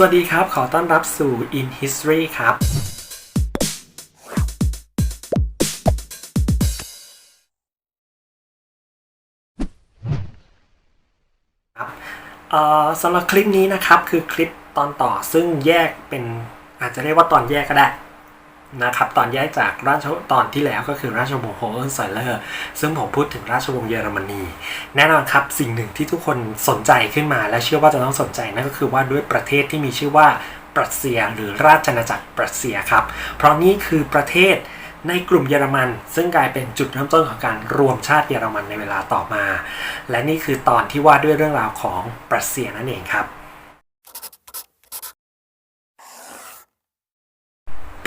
สวัสดีครับ ขอต้อนรับสู่ In History ครับครับ สำหรับคลิปนี้นะครับ คือคลิปตอนต่อซึ่งแยกเป็นอาจจะเรียกว่าตอนแยกก็ได้ นะครับตอนแยกจากราชตอนที่แล้วก็คือราชวงศ์โฮเอนไซเลอร์ซึ่งผมพูดถึงราชวงศ์เยอรมนี แน่นอนครับสิ่งหนึ่งที่ทุกคนสนใจขึ้นมาและเชื่อว่าจะต้องสนใจนั่นก็คือว่าด้วยประเทศที่มีชื่อว่าปรัสเซียหรือราชอาณาจักรปรัสเซียครับ เพราะนี่คือประเทศในกลุ่มเยอรมัน ซึ่งกลายเป็นจุดเริ่มต้นของการรวมชาติเยอรมันในเวลาต่อมา และนี่คือตอนที่ว่าด้วยเรื่องราวของปรัสเซียนั่นเองครับ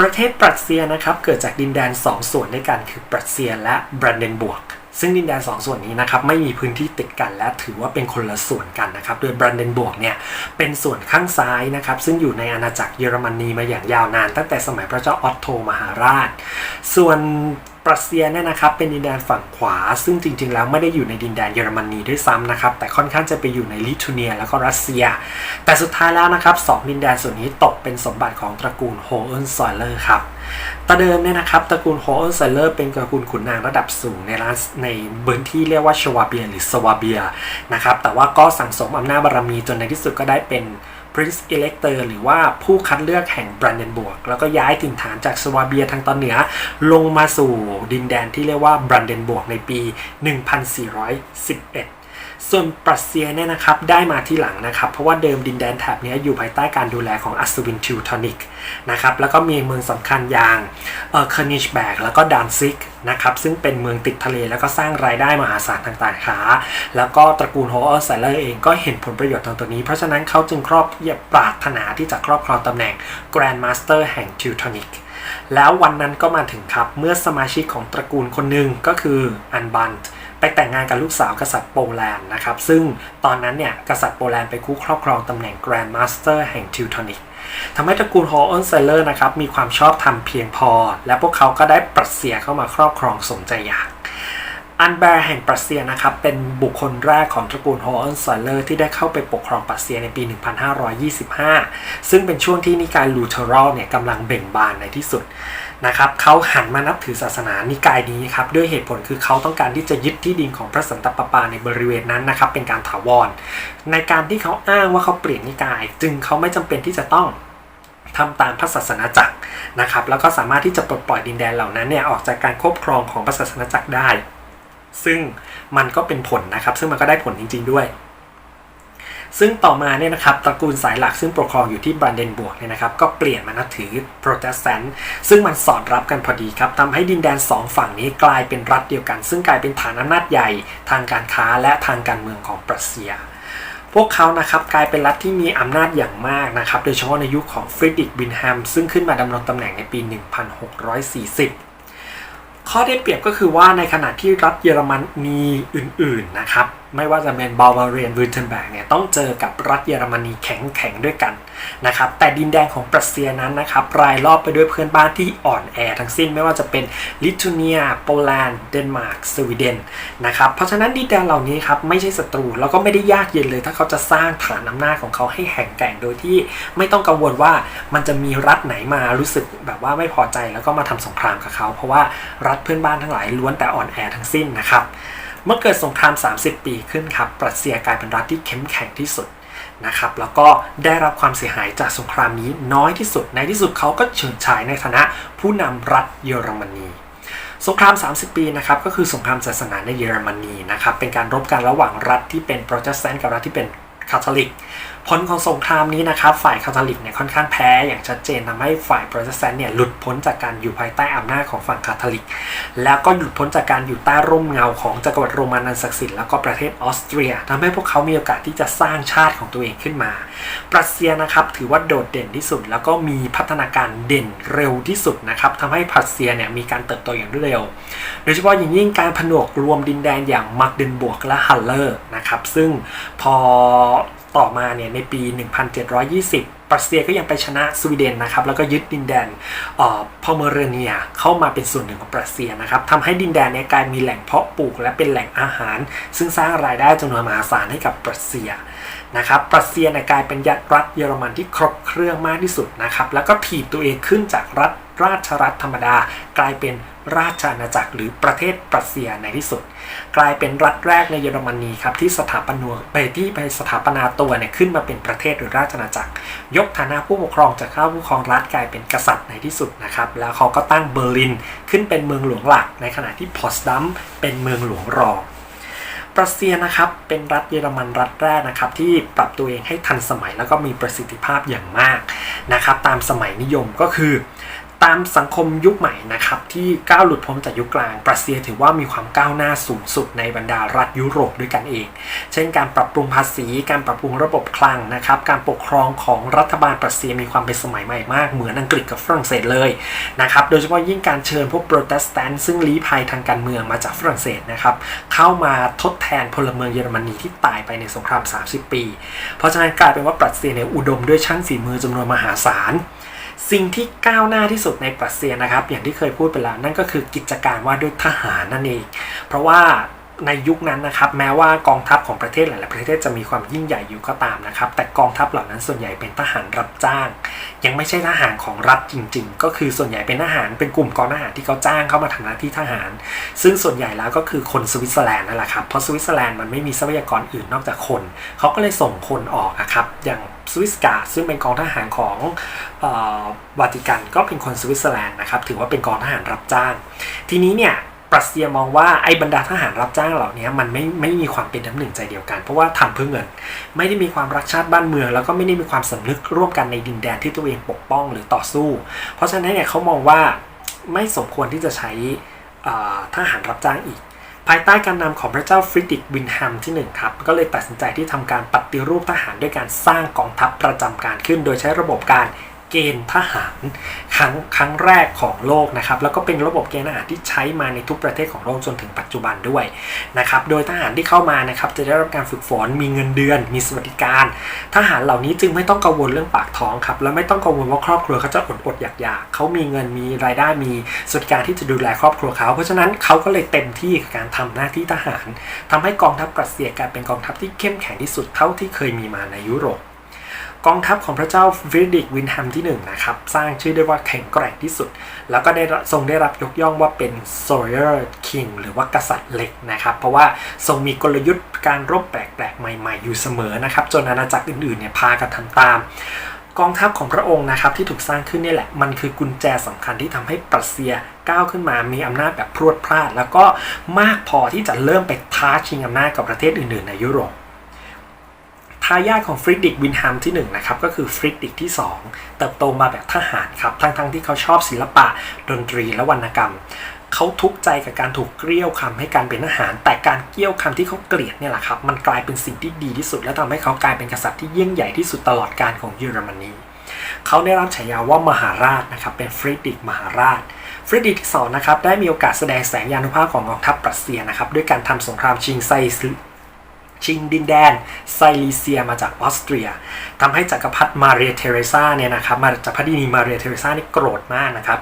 ประเทศปรัสเซียนะครับเกิดจากดินแดน 2 ส่วนด้วยกันคือปรัสเซียและบรันเดนบวกซึ่งดินแดน 2 ส่วนนี้นะครับไม่มีพื้นที่ติดกันและถือว่าเป็นคนละส่วนกันนะครับ โดยบรันเดนบวกเนี่ยเป็นส่วนข้างซ้ายนะครับ ซึ่งอยู่ในอาณาจักรเยอรมนีมาอย่างยาวนาน ตั้งแต่สมัยพระเจ้าออตโตมหาราช ส่วนปรัสเซียเนี่ยนะครับเป็นดินแดนฝั่งขวา ซึ่งจริง ๆ แล้วไม่ได้อยู่ในดินแดนเยอรมนีด้วยซ้ำนะครับ แต่ค่อนข้างจะไปอยู่ในลิทัวเนีย แล้วก็รัสเซีย แต่สุดท้ายแล้วนะครับสองดินแดนส่วนนี้ตกเป็นสมบัติของตระกูลโฮเอนซอยเลอร์ครับต่เดิมเนี่ยนะครับตระกูลโฮเอนซอยเลอร์เป็นตระกูลขุนนางระดับสูงในรัสในพื้นที่เรียกว่าชวาเบียหรือสวาเบียนะครับแต่ว่าก็สั่งสมอำนาจบารมีจนในที่สุดก็ได้เป็น บริสเอเล็กเตอร์หรือว่าผู้คัดเลือกแห่งบรันเดนบวก แล้วก็ย้ายถิ่นฐานจากสวาเบียทางตอนเหนือ ลงมาสู่ดินแดนที่เรียกว่าบรันเดนบวกในปี 1411 ส่วนปรัสเซียเนี่ยนะครับได้มาที่หลังนะครับ เพราะว่าเดิมดินแดนแถบนี้อยู่ภายใต้การดูแลของอัศวินทิวทอนิกนะครับแล้วก็มีเมืองสำคัญอย่างเออเคอร์นิชแบกแล้วก็ดานซิกนะครับซึ่งเป็นเมืองติดทะเลแล้วก็สร้างรายได้มหาศาลทางการค้า แล้วก็ตระกูลโฮเออร์ไซเลอร์เองก็เห็นผลประโยชน์ตรงตัวนี้ เพราะฉะนั้นเขาจึงครอบปรารถนาที่จะครอบครองตำแหน่ง Grand Master แห่งทิวทอนิกแล้ววันนั้นก็มาถึงครับเมื่อสมาชิกของตระกูลคนหนึ่งก็คืออันบัน ไปแต่งงานกับลูกสาวกษัตริย์โปแลนด์นะครับ ซึ่งตอนนั้นเนี่ยกษัตริย์โปแลนด์ไปคู่ครอบครองตำแหน่ง Grand Master แห่งทิวทอนิกทำให้ตระกูลฮอลเอนเซเลอร์นะครับมีความชอบธรรมเพียงพอ และพวกเขาก็ได้ปรัสเซียเข้ามาครอบครองสมใจอยากอันแบร์แห่งปรัสเซียนะครับเป็นบุคคลแรกของตระกูลฮอลเอนไซเลอร์ที่ได้เข้าไปปกครองปรัสเซียในปี 1525 ซึ่งเป็นช่วงที่นิกายลูเทอรัลเนี่ยกำลังเบ่งบานในที่สุด นะครับเขาหันมานับถือศาสนานิกายนี้ครับด้วยเหตุผลคือเขาต้องการที่จะยึดที่ดินของพระสันตะปาปาในบริเวณนั้นนะครับเป็นการถาวร ในการที่เขาอ้างว่าเขาเปลี่ยนนิกาย จึงเขาไม่จำเป็นที่จะต้องทำตามพระศาสนาจักรนะครับแล้วก็สามารถที่จะปลดปล่อยดินแดนเหล่านั้นเนี่ยออกจากการควบครองของพระศาสนาจักรได้ ซึ่งมันก็เป็นผลนะครับ ซึ่งมันก็ได้ผลจริง ๆด้วย ซึ่งต่อมาเนี่ยนะครับตระกูลสายหลักซึ่งปกครองอยู่ที่บรันเดนบวกเนี่ยนะครับก็เปลี่ยนมานับถือโปรเตสแตนต์ซึ่งมันสอดรับกันพอดีครับทำให้ดินแดนสองฝั่งนี้กลายเป็นรัฐเดียวกัน ซึ่งกลายเป็นฐานอำนาจใหญ่ทางการค้าและทางการเมืองของปรัสเซียพวกเขานะครับกลายเป็นรัฐที่มีอำนาจอย่างมากนะครับ โดยเฉพาะในยุคของฟริดริกบินแฮมซึ่งขึ้นมาดำรงตำแหน่งในปี 1640 ข้อได้เปรียบก็คือว่าในขณะที่รัฐเยอรมนีอื่นๆนะครับ ไม่ว่าจะเป็นบาลวาเรียนวิเทนเบิร์กเนี่ยต้องเจอกับรัฐเยอรมนีแข็งๆด้วยกันนะครับแต่ดินแดนของปรัสเซียนั้นนะครับรายรอบไปด้วยเพื่อนบ้านที่อ่อนแอทั้งสิ้นไม่ว่าจะเป็นลิทัวเนียโปแลนด์เดนมาร์กสวีเดนนะครับเพราะฉะนั้นดินแดนเหล่านี้ครับไม่ใช่ศัตรูแล้วก็ไม่ได้ยากเย็นเลย ถ้าเขาจะสร้างฐานอำนาจของเขาให้แข็งแกร่งโดยที่ไม่ต้องกังวลว่ามันจะมีรัฐไหนมารู้สึกแบบว่าไม่พอใจแล้วก็มาทำสงครามกับเขา เพราะว่ารัฐเพื่อนบ้านทั้งหลายล้วนแต่อ่อนแอทั้งสิ้นนะครับ เมื่อเกิดสงคราม 30 ปีขึ้นครับปรัสเซียกลายเป็นรัฐที่เข้มแข็งที่สุดนะครับแล้วก็ได้รับความเสียหายจากสงครามนี้น้อยที่สุด ในที่สุดเขาก็เฉิดฉายในฐานะผู้นำรัฐเยอรมนีสงคราม 30 ปีนะครับก็คือสงครามศาสนาในเยอรมนีนะครับเป็นการรบกันระหว่างรัฐที่เป็นโปรเตสแตนต์กับรัฐที่เป็นคาทอลิกผลของสงครามนี้นะครับฝ่ายคาทอลิกเนี่ยค่อนข้างแพ้อย่างชัดเจนทำให้ฝ่ายโปรเตสแตนต์เนี่ยหลุดพ้นจากการอยู่ภายใต้อำนาจของฝั่งคาทอลิก แล้วก็หลุดพ้นจากการอยู่ใต้ร่มเงาของจักรวรรดิโรมันอันศักดิ์สิทธิ์แล้วก็ประเทศออสเตรียทำให้พวกเขามีโอกาสที่จะสร้างชาติของตัวเองขึ้นมาปรัสเซียนะครับถือว่าโดดเด่นที่สุด แล้วก็มีพัฒนาการเด่นเร็วที่สุดนะครับทำให้ปรัสเซียเนี่ยมีการเติบโตอย่างรวดเร็ว โดยเฉพาะอย่างยิ่งการผนวกรวมดินแดนอย่างมักเดนบวกและฮัลเลอร์นะครับซึ่งพอ ต่อมาเนี่ยในปี 1720 ปรัสเซียก็ยังไปชนะสวีเดนนะครับแล้วก็ยึดดินแดนพอเมเรเนียเข้ามาเป็นส่วนหนึ่งของปรัสเซียนะครับทำให้ดินแดนนี้กลายมีแหล่งเพาะปลูก และเป็นแหล่งอาหาร ซึ่งสร้างรายได้จำนวนมหาศาลให้กับปรัสเซียนะครับปรัสเซียเนี่ยกลายเป็นรัฐเยอรมันที่ครบเครื่องมากที่สุดนะครับแล้วก็ถีบตัวเองขึ้นจากรัฐราชรัฐธรรมดากลายเป็นราชอาณาจักรหรือประเทศปรัสเซียในที่สุด กลายเป็นรัฐแรกในเยอรมนีครับที่สถาปนาไปที่ไปสถาปนาตัวเนี่ยขึ้นมาเป็นประเทศหรือราชอาณาจักร ยกฐานะผู้ปกครองจากข้าผู้ปกครองรัฐกลายเป็นกษัตริย์ในที่สุดนะครับ แล้วเขาก็ตั้งเบอร์ลินขึ้นเป็นเมืองหลวงหลัก ในขณะที่พอสดัมเป็นเมืองหลวงรองปรัสเซียนะครับเป็นรัฐเยอรมันรัฐแรกนะครับที่ปรับตัวเองให้ทันสมัยแล้วก็มีประสิทธิภาพอย่างมากนะครับตามสมัยนิยมก็คือ ตามสังคมยุคใหม่นะครับที่ก้าวหลุดพ้นจากยุคกลางปรัสเซียถือว่ามีความก้าวหน้าสูงสุดในบรรดารัฐยุโรปด้วยกันเอง เช่นการปรับปรุงภาษี การปรับปรุงระบบคลังนะครับการปกครองของรัฐบาลปรัสเซียมีความเป็นสมัยใหม่มากเหมือนอังกฤษกับฝรั่งเศสเลยนะครับโดยเฉพาะยิ่งการเชิญพวกโปรเตสแตนต์ซึ่งลี้ภัยทางการเมืองมาจากฝรั่งเศสนะครับเข้ามาทดแทนพลเมืองเยอรมนีที่ตายไปในสงคราม 30 ปี เพราะฉะนั้นกลายเป็นว่าปรัสเซียเนี่ยอุดมด้วยช่างฝีมือจำนวนมหาศาล สิ่งที่ก้าวหน้าที่สุดในปรัสเซียนะครับ อย่างที่เคยพูดไปแล้วนั่นก็คือกิจการว่าด้วยทหารนั่นเอง เพราะว่า ในยุคนั้นนะครับแม้ว่ากองทัพของประเทศหลาย ๆ ประเทศจะมีความยิ่งใหญ่อยู่ก็ตามนะครับ แต่กองทัพเหล่านั้นส่วนใหญ่เป็นทหารรับจ้าง ยังไม่ใช่ทหารของรัฐจริง ๆ ก็คือส่วนใหญ่เป็นทหารเป็นกลุ่มกองทหารที่เขาจ้างเข้ามาทำหน้าที่ทหาร ซึ่งส่วนใหญ่แล้วก็คือคนสวิตเซอร์แลนด์นั่นแหละครับเพราะสวิตเซอร์แลนด์มันไม่มีทรัพยากรอื่นนอกจากคนเขาก็เลยส่งคนออกนะครับอย่างสวิสกาซึ่งเป็นกองทหารของวาติกันก็เป็นคนสวิตเซอร์แลนด์นะครับถือว่าเป็นกองทหารรับจ้าง ทีนี้เนี่ย ปรัสเซียมองว่าไอ้บรรดาทหารรับจ้างเหล่านี้มันไม่ไม่มีความเป็นน้ำหนึ่งใจเดียวกัน เพราะว่าทำเพื่อเงิน ไม่ได้มีความรักชาติบ้านเมือง แล้วก็ไม่ได้มีความสำนึกร่วมกันในดินแดนที่ตัวเองปกป้องหรือต่อสู้ เพราะฉะนั้นเนี่ยเขามองว่าไม่สมควรที่จะใช้ทหารรับจ้างอีก ภายใต้การนำของพระเจ้าฟริดิกวินแฮมที่1ครับก็เลยตัดสินใจที่ทำการปฏิรูปทหารด้วยการสร้างกองทัพประจำการขึ้น โดยใช้ระบบการ เกณฑ์ทหารครั้งครั้งแรกของโลกนะครับแล้วก็เป็นระบบเกณฑ์ทหารที่ใช้มาในทุกประเทศของโลกจนถึงปัจจุบันด้วยนะครับโดยทหารที่เข้ามานะครับจะได้รับการฝึกฝนมีเงินเดือน มีสวัสดิการ ทหารเหล่านี้จึงไม่ต้องกังวลเรื่องปากท้องครับและไม่ต้องกังวลว่าครอบครัวเขาจะอดอดอยากอยากเขามีเงินมีรายได้มีสวัสดิการที่จะดูแลครอบครัวเขา เพราะฉะนั้นเขาก็เลยเต็มที่กับการทำหน้าที่ทหารทำให้กองทัพรัสเซียกลายเป็นกองทัพที่เข้มแข็งที่สุดเท่าที่เคยมีมาในยุโรป กองทัพของพระเจ้าฟริดิกวินแฮมที่1นะครับสร้างชื่อได้ว่าแข็งแกร่งที่สุด แล้วก็ได้ทรงได้รับยกย่องว่าเป็น Sawyer King หรือว่ากษัตริย์เหล็กนะครับ เพราะว่าทรงมีกลยุทธ์การรบแปลกๆ ใหม่ๆ อยู่เสมอนะครับ จนอาณาจักรอื่นๆเนี่ยพากันทำตาม กองทัพของพระองค์นะครับที่ถูกสร้างขึ้นนี่แหละ มันคือกุญแจสำคัญที่ทำให้ปรัสเซียก้าวขึ้นมามีอำนาจแบบพรวดพลาด แล้วก็มากพอที่จะเริ่มไปท้าชิงอำนาจกับประเทศอื่นๆ ในยุโรปายาทของฟริดดิกวินฮัมที่1นะครับก็คือฟริดดิกที่ 2 เติบโตมาแบบทหารครับ ทั้งๆทที่เขาชอบศิลปะ ดนตรีและวรรณกรรม เขาทุกข์ใจกับการถูกเกลี้ยวคำให้การเป็นทหาร แต่การเกลี้ยวคำที่เขาเกลียดเนี่ยแหละครับมันกลายเป็นสิ่งที่ดีที่สุด และทำให้เขากลายเป็นกษัตริย์ที่ยิ่งใหญ่ที่สุดตลอดกาลของเยอรมนีเขาได้รับฉายาว่ามหาราชนะครับเป็นฟริดริกมหาราชฟริดริกที่2นะครับได้มีโอกาสแสดงแสงยานุภาพของกองทัพปรัสเซียนะครับด้วยการทำสงครามชิงไซ ชิงดินแดนไซลีเซียมาจากออสเตรียทำให้จักรพรรดิมาเรียเทเรซาเนี่ยนะครับมาจากพรรดินีมาเรียเทเรซานี่โกรธมากนะครับ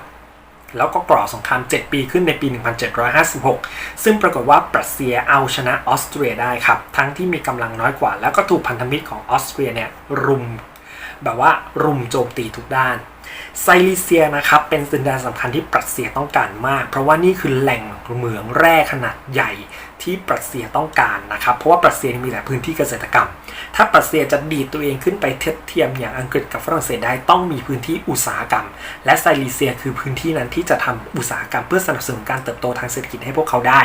แล้วก็กร่อสงคราม 7 ปีขึ้นในปี 1756 ซึ่งปรากฏว่าปรัสเซียเอาชนะออสเตรียได้ครับ ทั้งที่มีกำลังน้อยกว่า แล้วก็ถูกพันธมิตรของออสเตรียเนี่ยรุม แบบว่ารุมโจมตีทุกด้าน ไซลีเซียนะครับเป็นดินแดนสำคัญที่ปรัสเซียต้องการมาก เพราะว่านี่คือแหล่งเหมืองแร่ขนาดใหญ่ ที่ปรัสเซียต้องการนะครับ เพราะว่าปรัสเซียมีแต่พื้นที่เกษตรกรรม ถ้าปรัสเซียจะดีดตัวเองขึ้นไปเทียบเทียมอย่างอังกฤษกับฝรั่งเศสได้ต้องมีพื้นที่อุตสาหกรรม และไซลีเซียคือพื้นที่นั้นที่จะทำอุตสาหกรรมเพื่อสนับสนุนการเติบโตทางเศรษฐกิจให้พวกเขาได้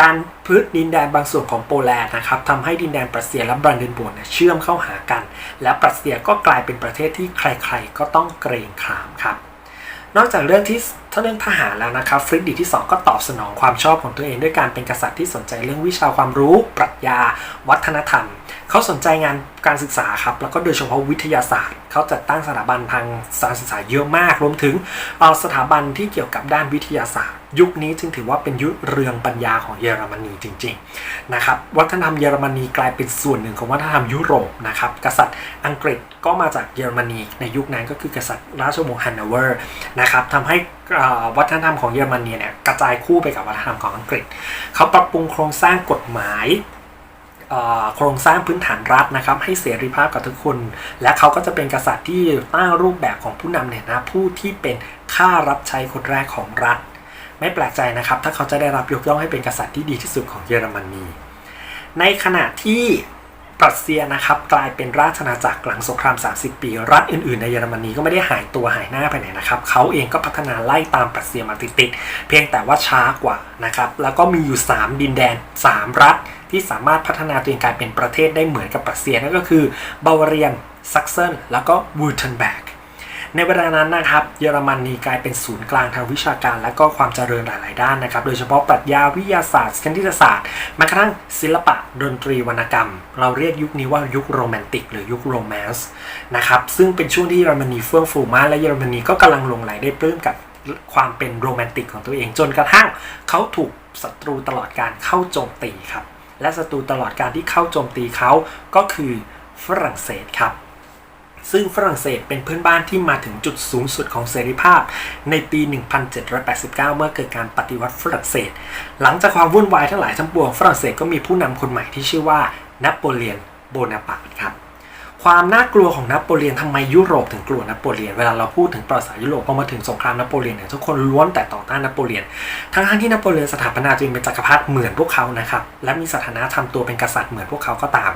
การพื้นดินแดนบางส่วนของโปแลนด์นะครับทำให้ดินแดนปรัสเซียและบรันเดนบูร์กเชื่อมเข้าหากัน และปรัสเซียก็กลายเป็นประเทศที่ใครๆ ก็ต้องเกรงขามครับ นอกจากเรื่องที่ ถ้าเรื่องทหารแล้วนะครับฟริดดิที่2ก็ตอบสนองความชอบของตัวเองด้วยการเป็นกษัตริย์ที่สนใจเรื่องวิชาความรู้ ปรัชญา วัฒนธรรม เขาสนใจงานการศึกษาครับ แล้วก็โดยเฉพาะวิทยาศาสตร์ เขาจัดตั้งสถาบันทางการศึกษาเยอะมาก รวมถึงเอาสถาบันที่เกี่ยวกับด้านวิทยาศาสตร์ ยุคนี้จึงถือว่าเป็นยุคเรืองปัญญาของเยอรมนีจริงๆนะครับวัฒนธรรมเยอรมนีกลายเป็นส่วนหนึ่งของวัฒนธรรมยุโรปนะครับกษัตริย์อังกฤษก็มาจากเยอรมนีในยุคนั้นก็คือกษัตริย์ราชวงศ์ฮันโนเวอร์นะครับทำให้วัฒนธรรมของเยอรมนีเนี่ยกระจายคู่ไปกับวัฒนธรรมของอังกฤษ เขาปรับปรุงโครงสร้างกฎหมายโครงสร้างพื้นฐานรัฐนะครับให้เสรีภาพกับทุกคน และเขาก็จะเป็นกษัตริย์ที่ตั้งรูปแบบของผู้นำเนี่ยนะผู้ที่เป็นข้ารับใช้คนแรกของรัฐ ไม่แปลกใจนะครับ ถ้าเขาจะได้รับยกย่องให้เป็นกษัตริย์ที่ดีที่สุดของเยอรมนีในขณะที่ปรัสเซียนะครับกลายเป็นราชอาณาจักรหลังสงคราม 30 ปี รัฐอื่นๆในเยอรมนีก็ไม่ได้หายตัวหายหน้าไปไหนนะครับเขาเองก็พัฒนาไล่ตามปรัสเซียมาติดๆเพียงแต่ว่าช้ากว่านะครับแล้วก็มีอยู่ 3 ดินแดน 3 รัฐที่สามารถพัฒนาตัวเองกลายเป็นประเทศได้เหมือนกับปรัสเซียนั่นก็คือ บาวาเรียน ซักเซนแล้วก็วูเทนแบก ในเวลานั้นนะครับเยอรมนีกลายเป็นศูนย์กลางทางวิชาการ และก็ความเจริญหลาย ๆ ด้านนะครับ โดยเฉพาะปรัชญาวิทยาศาสตร์คณิตศาสตร์แม้กระทั่งศิลปะดนตรีวรรณกรรม เราเรียกยุคนี้ว่ายุคโรแมนติก หรือยุคโรแมนส์นะครับซึ่งเป็นช่วงที่เยอรมนีเฟื่องฟูมากและเยอรมนีก็กำลังลงไหลได้ปลื้มกับความเป็นโรแมนติกของตัวเอง จนกระทั่งเขาถูกศัตรูตลอดการเข้าโจมตีครับและศัตรูตลอดการที่เข้าโจมตีเขาก็คือฝรั่งเศสครับ ซึ่งฝรั่งเศสเป็นเพื่อนบ้านที่มาถึงจุดสูงสุดของเสรีภาพ ในปี 1789 เมื่อเกิดการปฏิวัติฝรั่งเศส หลังจากความวุ่นวายทั้งหลายทั้งปวงฝรั่งเศสก็มีผู้นำคนใหม่ที่ชื่อว่า นโปเลียนโบนาปาร์ตครับ ความน่ากลัวของนโปเลียนทำไมยุโรปถึงกลัวนโปเลียน เวลาเราพูดถึงประวัติศาสตร์ยุโรปพอมาถึงสงครามนโปเลียนเนี่ยทุกคนล้วนแต่ต่อต้านนโปเลียน ทั้งๆที่นโปเลียนสถาปนาตัวเองเป็นจักรพรรดิเหมือนพวกเขานะครับและมีสถานะทำตัวเป็นกษัตริย์เหมือนพวกเขาก็ตาม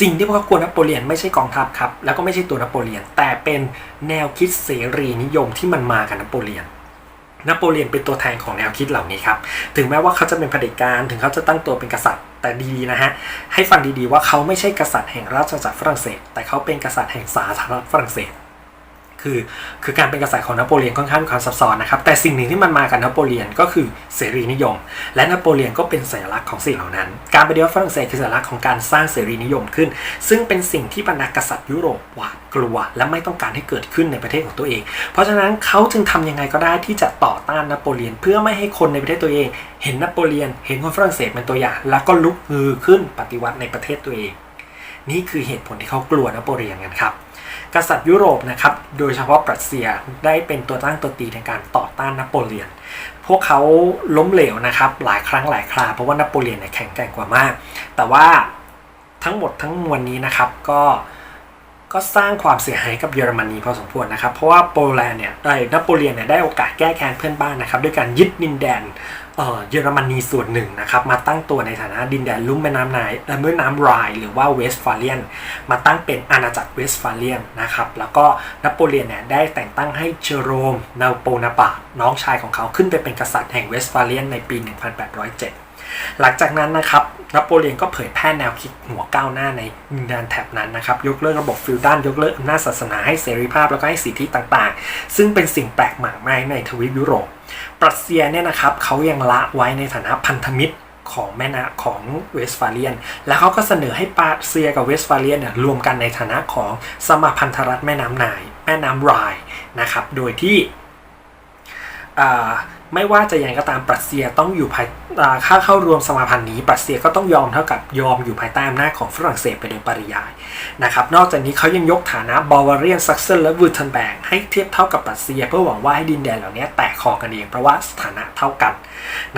สิ่งที่พวกเขากลัวนโปเลียนไม่ใช่กองทัพครับแล้วก็ไม่ใช่ตัวนโปเลียน แต่เป็นแนวคิดเสรีนิยมที่มันมากับนโปเลียน นโปเลียนเป็นตัวแทนของแนวคิดเหล่านี้ครับ ถึงแม้ว่าเขาจะเป็นเผด็จการ ถึงเขาจะตั้งตัวเป็นกษัตริย์ แต่ดีๆนะฮะ ให้ฟังดีๆว่าเขาไม่ใช่กษัตริย์แห่งราชอาณาจักรฝรั่งเศส แต่เขาเป็นกษัตริย์แห่งสาธารณรัฐฝรั่งเศส คือ คือการเป็นกษัตริย์ของนโปเลียนค่อนข้างมีความซับซ้อนนะครับ แต่สิ่งหนึ่งที่มันมากับนโปเลียนก็คือเสรีนิยม และนโปเลียนก็เป็นสัญลักษณ์ของสิ่งเหล่านั้น การปฏิวัติฝรั่งเศสคือสัญลักษณ์ของการสร้างเสรีนิยมขึ้น ซึ่งเป็นสิ่งที่บรรดากษัตริย์ยุโรปหวาดกลัว และไม่ต้องการให้เกิดขึ้นในประเทศของตัวเอง เพราะฉะนั้นเขาจึงทำยังไงก็ได้ที่จะต่อต้านนโปเลียน เพื่อไม่ให้คนในประเทศตัวเอง เห็นนโปเลียน เห็นคนฝรั่งเศสเป็นตัวอย่าง แล้วก็ลุกฮือขึ้นปฏิวัติในประเทศตัวเอง นี่คือเหตุผลที่เขากลัวนโปเลียนกันครับ กษัตริย์ยุโรปนะครับ โดยเฉพาะปรัสเซียได้เป็นตัวตั้งตัวตีในการต่อต้านนโปเลียน พวกเขาล้มเหลวนะครับ หลายครั้งหลายคราเพราะว่านโปเลียนเนี่ยแข็งแกร่งกว่ามาก แต่ว่าทั้งหมดทั้งมวลนี้นะครับก็ ก็สร้างความเสียหายกับเยอรมนีพอสมควรนะครับ เพราะว่าโปแลนด์เนี่ยได้นโปเลียนเนี่ยได้โอกาสแก้แค้นเพื่อนบ้านนะครับด้วยการยึดดินแดนเออเยอรมนีส่วนหนึ่งนะครับมาตั้งตัวในฐานะดินแดนลุ่มแม่น้ำไนายเอ่อแม่น้ำไรน์หรือว่าเวสต์ฟาเลียน มาตั้งเป็นอาณาจักรเวสต์ฟาเลียนนะครับแล้วก็นโปเลียนเนี่ยได้แต่งตั้งให้เจอโรมนาโปนาปาน้องชายของเขาขึ้นไปเป็นกษัตริย์แห่งเวสต์ฟาเลียนในปี 1807 หลังจากนั้นนะครับนโปเลียนก็เผยแพร่แนวคิดหัวก้าวหน้าในดินแดนแถบนั้นนะครับ ยกเลิกระบบฟิวดัลยกเลิกอำนาจศาสนาให้เสรีภาพแล้วก็ให้สิทธิต่างๆ ซึ่งเป็นสิ่งแปลกใหม่ในทวีปยุโรป ปรัสเซียเนี่ยนะครับเขายังละไว้ในฐานะพันธมิตรของแม่นาของเวสฟาเลียน แล้วเขาก็เสนอให้ปรัสเซียกับเวสฟาเลียนเนี่ยรวมกันในฐานะของสมาพันธรัฐแม่น้ำไนาย แม่น้ำไรน์นะครับ โดยที่ ไม่ว่าจะยังไงก็ตามปรัสเซียต้องอยู่ภายค่าเข้ารวมสมาพันธ์นี้ปรัสเซียก็ต้องยอมเท่ากับยอมอยู่ภายใต้อำนาจของฝรั่งเศสไปโดยปริยายนะครับนอกจากนี้เขายังยกฐานะบาวาเรียนซักเซนและวูเทนแบงให้เทียบเท่ากับปรัสเซีย เพื่อหวังว่าให้ดินแดนเหล่านี้แตกคอกันเองเพราะว่าสถานะเท่ากัน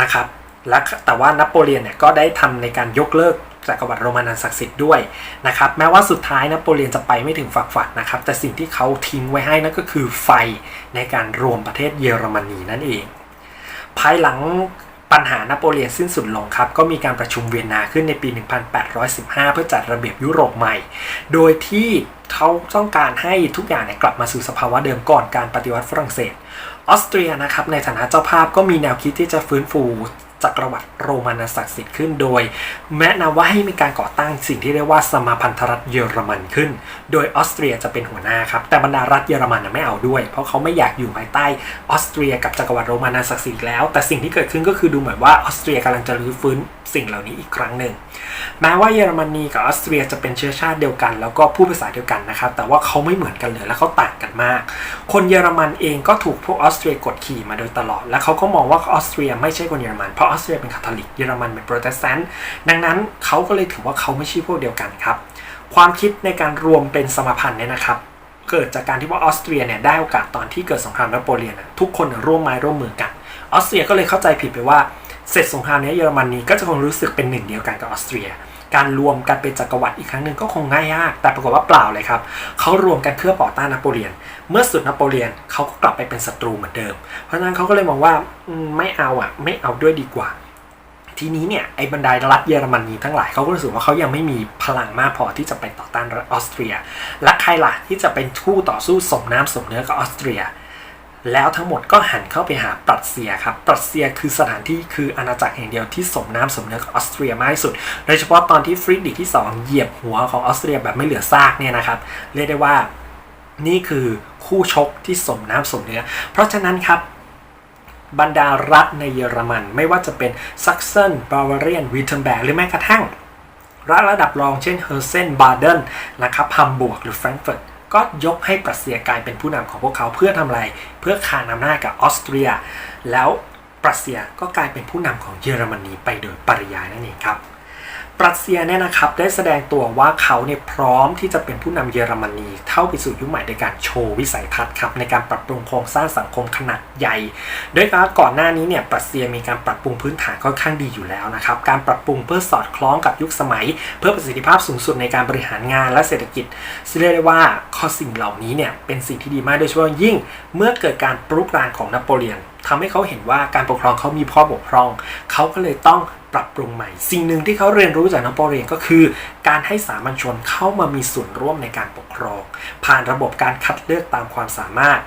นะครับและแต่ว่านโปเลียนเนี่ยก็ได้ทำในการยกเลิกจักรวรรดิโรมันันศักดิ์สิทธิ์ด้วยนะครับแม้ว่าสุดท้ายนโปเลียนจะไปไม่ถึงฝักฝักนะครับแต่สิ่งที่เขาทิ้งไว้ให้นั่นก็คือไฟในการรวมประเทศเยอรมนีนั่นเอง ภายหลังปัญหานโปเลียนสิ้นสุดลงครับ ก็มีการประชุมเวียนนาขึ้นในปี 1815 เพื่อจัดระเบียบยุโรปใหม่ โดยที่เขาต้องการให้ทุกอย่างเนี่ยกลับมาสู่สภาวะเดิมก่อนการปฏิวัติฝรั่งเศสออสเตรียนะครับในฐานะเจ้าภาพก็มีแนวคิดที่จะฟื้นฟู จักรวรรดิโรมันศักดิ์สิทธิ์ขึ้นโดย แนะนำว่าให้มีการก่อตั้งสิ่งที่เรียกว่าสมาพันธรัฐเยอรมันขึ้น โดยออสเตรียจะเป็นหัวหน้าครับ แต่บรรดารัฐเยอรมันน่ะไม่เอาด้วย เพราะเขาไม่อยากอยู่ภายใต้ออสเตรียกับจักรวรรดิโรมันศักดิ์สิทธิ์แล้ว แต่สิ่งที่เกิดขึ้นก็คือดูเหมือนว่าออสเตรียกำลังจะรื้อฟื้นสิ่งเหล่านี้อีกครั้งหนึ่ง แม้ว่าเยอรมนีกับออสเตรียจะเป็นเชื้อชาติเดียวกัน แล้วก็พูดภาษาเดียวกันนะครับ แต่ว่าเขาไม่เหมือนกันเลยและเขาต่างกันมาก คนเยอรมันเองก็ถูกพวกออสเตรียกดขี่มาโดยตลอด และเขาก็มองว่าออสเตรียไม่ใช่คนเยอรมันเพราะออสเตรียเป็นคาทอลิกเยอรมันเป็นโปรเตสแตนต์ดังนั้นเขาก็เลยถือว่าเขาไม่ใช่พวกเดียวกันครับ ความคิดในการรวมเป็นสมพันธ์เนี่ยนะครับ เกิดจากการที่ว่าออสเตรียเนี่ยได้โอกาสตอนที่เกิดสงครามนโปเลียนทุกคนร่วมไม้ร่วมมือกันออสเตรียก็เลยเข้าใจผิดไปว่าเสร็จสงครามนี้เยอรมนีก็จะคงรู้สึกเป็นหนึ่งเดียวกันกับออสเตรีย การรวมกันเป็นจักรวรรดิอีกครั้งหนึ่งก็คงง่ายยาก แต่ปรากฏว่าเปล่าเลยครับเขารวมกันเพื่อต่อต้านนโปเลียน เมื่อสุดนโปเลียนเขาก็กลับไปเป็นศัตรูเหมือนเดิม เพราะฉะนั้นเขาก็เลยมองว่าไม่เอาอะ ไม่เอาด้วยดีกว่า ทีนี้เนี่ยไอ้บรรดารัฐเยอรมนีทั้งหลายเขาก็รู้สึกว่าเขายังไม่มีพลังมากพอที่จะไปต่อต้านออสเตรีย และใครล่ะที่จะเป็นคู่ต่อสู้สมน้ำสมเนื้อกับออสเตรีย แล้วทั้งหมดก็หันเข้าไปหาปรัสเซียครับปรัสเซียคือสถานที่คืออาณาจักรแห่งเดียวที่สมน้ำสมเนื้อกับออสเตรียมากที่สุด โดยเฉพาะตอนที่ฟริดริกที่ 2 เหยียบหัวของออสเตรียแบบไม่เหลือซากเนี่ยนะครับ เรียกได้ว่านี่คือคู่ชกที่สมน้ำสมเนื้อ เพราะฉะนั้นครับบรรดารัฐในเยอรมัน ไม่ว่าจะเป็นซักเซนบาวาเรียนวิเทนแบกหรือแม้กระทั่งรัฐระดับรองเช่นเฮอร์เซนบาเดนนะครับฮัมบูร์กหรือแฟรงก์เฟิร์ต ก็ยกให้ปรัสเซียกลายเป็นผู้นำของพวกเขาเพื่อทำอะไร เพื่อขานอำนาจกับออสเตรีย แล้วปรัสเซียก็กลายเป็นผู้นำของเยอรมนีไปโดยปริยายนั่นเองครับ ปรัสเซียเนี่ยนะครับได้แสดงตัวว่าเขาเนี่ยพร้อมที่จะเป็นผู้นำเยอรมนีเข้าไปสู่ยุคใหม่ในการโชว์วิสัยทัศน์ครับในการปรับปรุงโครงสร้างสังคมขนาดใหญ่โดยการก่อนหน้านี้เนี่ยปรัสเซียมีการปรับปรุงพื้นฐานค่อนข้างดีอยู่แล้วนะครับการปรับปรุงเพื่อสอดคล้องกับยุคสมัย เพื่อประสิทธิภาพสูงสุดในการบริหารงานและเศรษฐกิจซึ่งเรียกได้ว่าข้อสิ่งเหล่านี้เนี่ยเป็นสิ่งที่ดีมากโดยเฉพาะยิ่ง เมื่อเกิดการปลุกรานของนโปเลียน ทำให้เขาเห็นว่าการปกครองเขามีข้อบกพร่อง เขาก็เลยต้องปรับปรุงใหม่ สิ่งหนึ่งที่เขาเรียนรู้จากนโปเลียนก็คือ การให้สามัญชนเข้ามามีส่วนร่วมในการปกครอง ผ่านระบบการคัดเลือกตามความสามารถ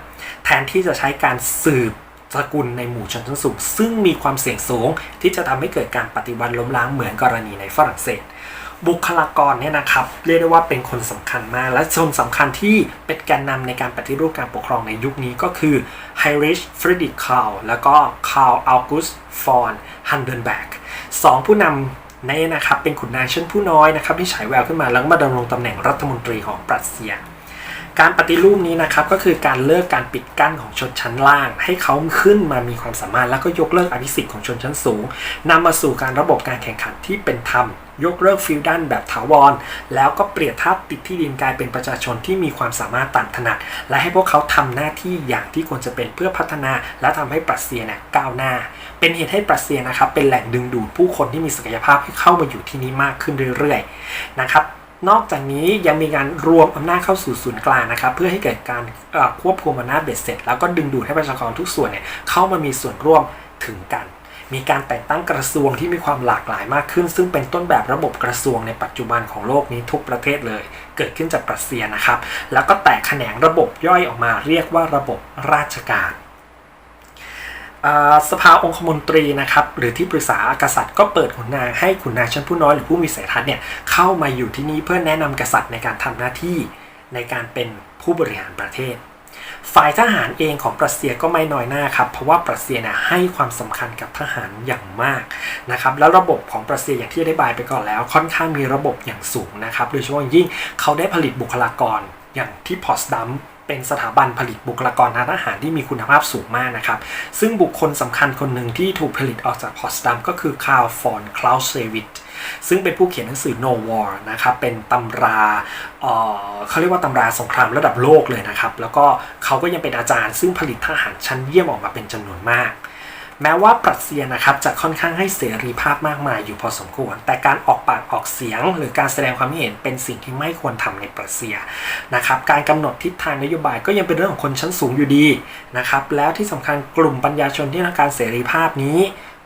แทนที่จะใช้การสืบสกุลในหมู่ชนชั้นสูง ซึ่งมีความเสี่ยงสูง ที่จะทำให้เกิดการปฏิวัติล้มล้างเหมือนกรณีในฝรั่งเศส บุคลากรเนี่ยนะครับเรียกได้ว่าเป็นคนสำคัญมาก และชนสำคัญที่เป็นแกนนำในการปฏิรูปการปกครองในยุคนี้ก็คือไฮริชฟริดริ h คา l แล้วก็คา r อัลกุสฟอนฮันเดนแบกสองผู้นำในนะครับเป็นขุนนางชั้นผู้น้อยนะครับที่ฉายแววขึ้นมาแล้วมาดำรงตำแหน่งรัฐมนตรีของปรัสเซียการปฏิรูปนี้นะครับก็คือการเลิกการปิดกั้นของชนชั้นล่าง ให้เขาขึ้นมามีความสามารถแล้วก็ยกเลิกอภิสิทธิ์ของชนชั้นสูงนำมาสู่การระบบการแข่งขันที่เป็นธรรม ยกเลิกฟิวดันแบบถาวร แล้วก็เปลี่ยนทับติดที่ดินกลายเป็นประชาชนที่มีความสามารถตามถนัด และให้พวกเขาทำหน้าที่อย่างที่ควรจะเป็นเพื่อพัฒนาและทำให้ปรัสเซียเนี่ยก้าวหน้า เป็นเหตุให้ปรัสเซียนะครับเป็นแหล่งดึงดูดผู้คนที่มีศักยภาพให้เข้ามาอยู่ที่นี่มากขึ้นเรื่อยๆนะครับนอกจากนี้ยังมีการรวมอำนาจเข้าสู่ศูนย์กลางนะครับ เพื่อให้เกิดการควบคุมอำนาจเบ็ดเสร็จ แล้วก็ดึงดูดให้ประชากรทุกส่วนเนี่ยเข้ามามีส่วนร่วมถึงกัน มีการแต่งตั้งกระทรวงที่มีความหลากหลายมากขึ้น ซึ่งเป็นต้นแบบระบบกระทรวงในปัจจุบันของโลกนี้ทุกประเทศเลย เกิดขึ้นจากปรัสเซียนะครับ แล้วก็แตกแขนงระบบย่อยออกมาเรียกว่าระบบราชการสภาองคมนตรีนะครับหรือที่ปรึกษากษัตริย์ก็เปิดขุนนางให้ขุนนางชั้นผู้น้อยหรือผู้มีสายทัศน์เนี่ยเข้ามาอยู่ที่นี่เพื่อแนะนำกษัตริย์ในการทำหน้าที่ในการเป็นผู้บริหารประเทศ ฝ่ายทหารเองของปรัสเซียก็ไม่น้อยหน้าครับเพราะว่าปรัสเซียเนี่ยให้ความสำคัญกับทหารอย่างมากนะครับแล้วระบบของปรัสเซียอย่างที่ได้บายไปก่อนแล้ว ค่อนข้างมีระบบอย่างสูงนะครับโดยเฉพาะอย่างยิ่งเขาได้ผลิตบุคลากรอย่างที่พอสดัม เป็นสถาบันผลิตบุคลากรทางทหารที่มีคุณภาพสูงมากนะครับ ซึ่งบุคคลสำคัญคนหนึ่งที่ถูกผลิตออกจากพอสดัมก็คือคาร์ลฟอนคลาวเซวิตซึ่งเป็นผู้เขียนหนังสือ No War นะครับ เป็นตำราเเขาเรียกว่าตำราสงครามระดับโลกเลยนะครับ แล้วก็เขาก็ยังเป็นอาจารย์ซึ่งผลิตทหารชั้นเยี่ยมออกมาเป็นจำนวนมาก แม้ว่าปรัสเซียนะครับจะค่อนข้างให้เสรีภาพมากมายอยู่พอสมควร แต่การออกปากออกเสียง หรือการแสดงความเห็นเป็นสิ่งที่ไม่ควรทำในปรัสเซียนะครับการกำหนดทิศทางนโยบายก็ยังเป็นเรื่องของคนชั้นสูงอยู่ดีนะครับแล้วที่สำคัญกลุ่มปัญญาชนที่ต้องการเสรีภาพนี้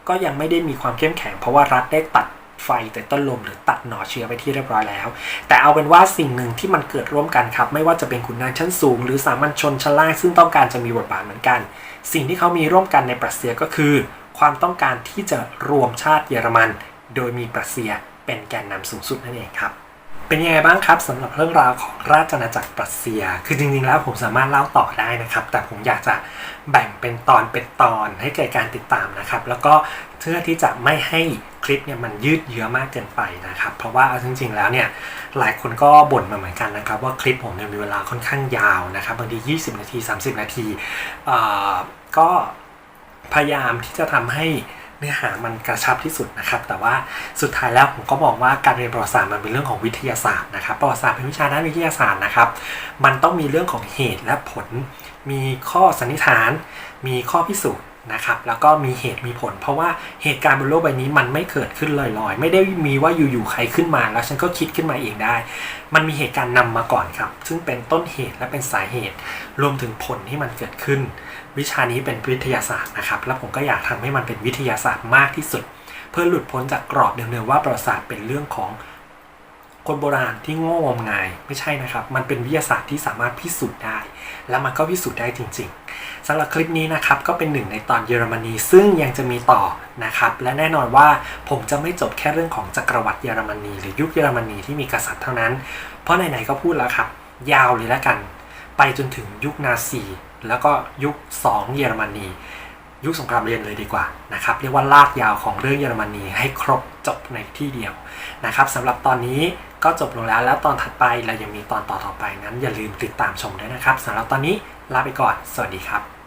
ก็ยังไม่ได้มีความเข้มแข็ง เพราะว่ารัฐได้ตัดไฟแต่ต้นลมหรือตัดหน่อเชื้อไปที่เรียบร้อยแล้ว แต่เอาเป็นว่าสิ่งหนึ่งที่มันเกิดร่วมกันครับ ไม่ว่าจะเป็นขุนนางชั้นสูง หรือสามัญชนชั้นล่างซึ่งต้องการจะมีบทบาทเหมือนกัน สิ่งที่เขามีร่วมกันในปรัสเซียก็คือ ความต้องการที่จะรวมชาติเยอรมัน โดยมีปรัสเซียเป็นแกนนำสูงสุดนั่นเองครับ เป็นยังไงบ้างครับสำหรับเรื่องราวของราชอาณาจักรปรัสเซีย คือจริงๆแล้วผมสามารถเล่าต่อได้นะครับ แต่ผมอยากจะแบ่งเป็นตอนเป็นตอนให้เกิดการติดตามนะครับ แล้วก็เพื่อที่จะไม่ให้คลิปเนี่ยมันยืดเยื้อมากเกินไปนะครับ เพราะว่าเอาจริง ๆ แล้วเนี่ยหลายคนก็บ่นมาเหมือนกันนะครับ ว่าคลิปผมเนี่ยมีเวลาค่อนข้างยาวนะครับบางที 20 นาที 30 นาทีเอ่อก็พยายามที่จะทำให้ เนื้อหามันกระชับที่สุดนะครับ แต่ว่าสุดท้ายแล้วผมก็มองว่าการเรียนประวัติศาสตร์มันเป็นเรื่องของวิทยาศาสตร์นะครับ ประวัติศาสตร์เป็นวิชาด้านวิทยาศาสตร์นะครับ มันต้องมีเรื่องของเหตุและผล มีข้อสันนิษฐาน มีข้อพิสูจน์นะครับ แล้วก็มีเหตุมีผล เพราะว่าเหตุการณ์บนโลกใบนี้มันไม่เกิดขึ้นลอยๆ ไม่ได้มีว่าอยู่ๆใครขึ้นมา แล้วฉันก็คิดขึ้นมาเองได้ มันมีเหตุการณ์นำมาก่อนครับ ซึ่งเป็นต้นเหตุและเป็นสาเหตุ รวมถึงผลที่มันเกิดขึ้น วิชานี้เป็นวิทยาศาสตร์นะครับ แล้วผมก็อยากทำให้มันเป็นวิทยาศาสตร์มากที่สุด เพื่อหลุดพ้นจากกรอบเดิมๆว่าประวัติศาสตร์เป็นเรื่องของคนโบราณที่โง่งมงายไม่ใช่นะครับ มันเป็นวิทยาศาสตร์ที่สามารถพิสูจน์ได้ และมันก็พิสูจน์ได้จริง ๆสำหรับคลิปนี้นะครับก็เป็นหนึ่งในตอนเยอรมนีซึ่งยังจะมีต่อนะครับ และแน่นอนว่าผมจะไม่จบแค่เรื่องของจักรวรรดิเยอรมนี หรือยุคเยอรมนีที่มีกษัตริย์เท่านั้น เพราะไหนๆก็พูดแล้วครับ ยาวเลยแล้วกัน ไปจนถึงยุคนาซี แล้วก็ยุค 2 เยอรมนี ยุคสงครามเย็นเลยดีกว่านะครับเรียกว่าลากยาวของเรื่องเยอรมนีให้ครบจบในที่เดียวนะครับสำหรับตอนนี้ก็จบลงแล้วแล้วตอนถัดไปเรายังมีตอนต่อๆไปนั้นอย่าลืมติดตามชมด้วยนะครับสำหรับตอนนี้ลาไปก่อน สวัสดีครับ